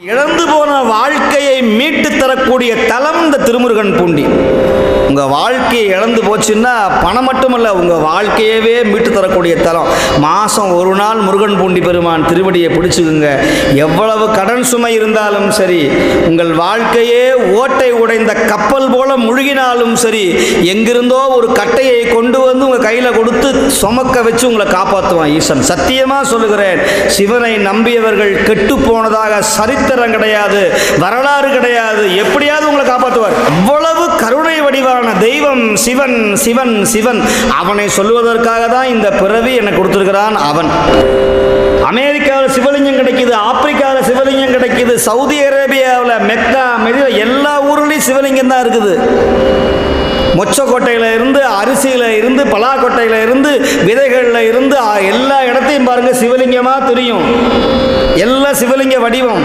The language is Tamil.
இழந்து போன வாழ்க்கையை மீட்டு தரக்கூடிய தலம் இந்த திருமுருகன் பூண்டி. உங்கள் வாழ்க்கையை இழந்து போச்சுன்னா பணம் மட்டுமல்ல உங்கள் வாழ்க்கையவே மீட்டு தரக்கூடிய தரம். மாதம் ஒரு நாள் முருகன் பூண்டி பெருமான் திருவடியை பிடிச்சுக்குங்க. எவ்வளவு கடன் சுமை இருந்தாலும் சரி உங்கள் வாழ்க்கையே ஓட்டை உடைந்த கப்பல் போல முழுகினாலும் சரி எங்கிருந்தோ ஒரு கட்டையை கொண்டு வந்து உங்கள் கையில் கொடுத்து சுமக்க வச்சு உங்களை காப்பாற்றுவான் ஈசன். சத்தியமாக சொல்லுகிறேன் சிவனை நம்பியவர்கள் கெட்டு போனதாக சரித்திரம் கிடையாது வரலாறு கிடையாது. எப்படியாவது உங்களை காப்பாற்றுவார் சிவம் சிவன் சிவன் சிவன். அவனை சொல்லுவதற்காக தான் இந்த பிறவி எனக்கு கொடுத்திருக்கிறான் அவன். அமெரிக்காவில் சிவலிங்கம் கிடைக்குது ஆப்பிரிக்காவில் சிவலிங்கம் கிடைக்குது சவுதி அரேபியாவில் மெக்கா மெதில எல்லா ஊர்லேயும் சிவலிங்கம் தான் இருக்குது. மொச்சக்கொட்டையில் இருந்து அரிசியில் இருந்து பலாக்கொட்டையில் இருந்து விதைகளில் இருந்து எல்லா இடத்தையும் பாருங்க சிவலிங்கமாக தெரியும். எல்லா சிவலிங்க வடிவம்.